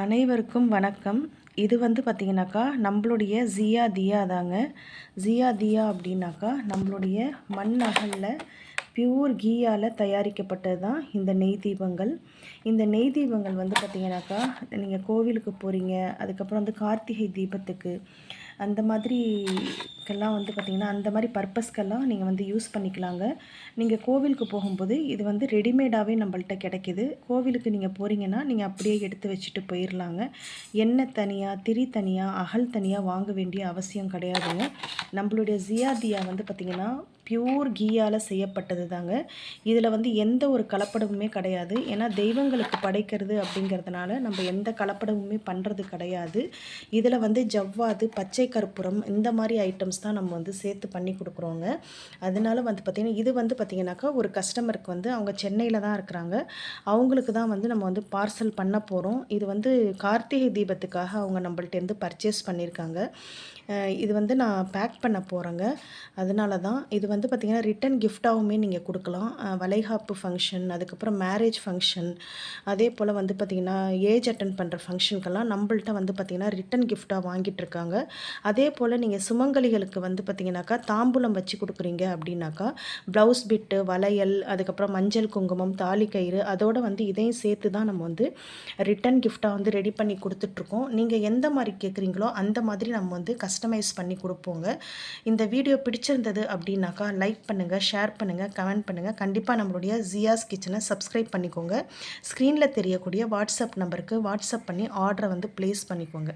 அனைவருக்கும் வணக்கம். இது வந்து பார்த்திங்கனாக்கா நம்மளுடைய ஜியா தியா தாங்க. ஜியா தியா அப்படின்னாக்கா நம்மளுடைய மண் அகலில் பியூர் கீயால் தயாரிக்கப்பட்டது தான் இந்த நெய் தீபங்கள். இந்த நெய் தீபங்கள் வந்து பார்த்திங்கனாக்கா நீங்கள் கோவிலுக்கு போகிறீங்க அதுக்கப்புறம் வந்து கார்த்திகை தீபத்துக்கு அந்த மாதிரி இதுக்கெல்லாம் வந்து பார்த்திங்கன்னா அந்த மாதிரி பர்பஸ்க்கெல்லாம் நீங்கள் வந்து யூஸ் பண்ணிக்கலாங்க. நீங்கள் கோவிலுக்கு போகும்போது இது வந்து ரெடிமேடாகவே நம்மள்ட்ட கிடைக்கிது. கோவிலுக்கு நீங்கள் போகிறீங்கன்னா நீங்கள் அப்படியே எடுத்து வச்சுட்டு போயிடலாங்க எண்ணெய் தனியாக திரி தனியாக அகல் தனியாக வாங்க வேண்டிய அவசியம் கிடையாதுங்க. நம்மளுடைய ஜியாதியா வந்து பார்த்திங்கன்னா பியூர் கீயால் செய்யப்பட்டது தாங்க இதில் வந்து எந்த ஒரு கலப்படமுமே கிடையாது. ஏன்னா தெய்வங்களுக்கு படைக்கிறது அப்படிங்கிறதுனால நம்ம எந்த கலப்படமுமே பண்ணுறது கிடையாது. இதில் வந்து ஜவ்வாது பச்சை கற்பூரம் இந்த மாதிரி ஐட்டம்ஸ் தான் நம்ம வந்து சேர்த்து பண்ணி கொடுக்குறோங்க. அதனால வந்து பார்த்திங்கன்னா இது வந்து பார்த்திங்கனாக்கா ஒரு கஸ்டமருக்கு வந்து அவங்க சென்னையில் தான் இருக்கிறாங்க. அவங்களுக்கு தான் வந்து நம்ம வந்து பார்சல் பண்ண போகிறோம் இது வந்து கார்த்திகை தீபத்துக்காக அவங்க நம்மள்ட்டேருந்து பர்ச்சேஸ் பண்ணியிருக்காங்க. இது வந்து நான் பேக் பண்ண போகிறேங்க அதனால தான் இது வந்து பார்த்திங்கன்னா ரிட்டன் கிஃப்டாகவுமே நீங்கள் கொடுக்கலாம். வளைகாப்பு ஃபங்க்ஷன் அதுக்கப்புறம் மேரேஜ் ஃபங்க்ஷன் அதே போல் வந்து பார்த்திங்கன்னா ஏஜ் அட்டன் பண்ணுற ஃபங்க்ஷனுக்கெல்லாம் நம்மள்ட்ட வந்து பார்த்திங்கன்னா ரிட்டன் கிஃப்டாக வாங்கிட்டு இருக்காங்க. அதே போல் நீங்கள் சுமங்கலிகளுக்கு வந்து பார்த்திங்கனாக்கா தாம்பூலம் வச்சு கொடுக்குறீங்க அப்படின்னாக்கா ப்ளவுஸ் பிட்டு வளையல் அதுக்கப்புறம் மஞ்சள் குங்குமம் தாலி கயிறு அதோடு வந்து இதையும் சேர்த்து தான் நம்ம வந்து ரிட்டன் கிஃப்டாக வந்து ரெடி பண்ணி கொடுத்துட்ருக்கோம். நீங்கள் எந்த மாதிரி கேட்குறீங்களோ அந்த மாதிரி நம்ம வந்து கஸ்டமைஸ் பண்ணி கொடுப்போங்க. இந்த வீடியோ பிடிச்சிருந்தது அப்படின்னாக்கா லைக் பண்ணுங்கள் ஷேர் பண்ணுங்கள் கமெண்ட் பண்ணுங்கள் கண்டிப்பாக நம்மளுடைய ஜியாஸ் கிச்சனை சப்ஸ்கிரைப் பண்ணிக்கோங்க. ஸ்க்ரீனில் தெரியக்கூடிய வாட்ஸ்அப் நம்பருக்கு வாட்ஸ்அப் பண்ணி ஆர்டரை வந்து ப்ளேஸ் பண்ணிக்கோங்க.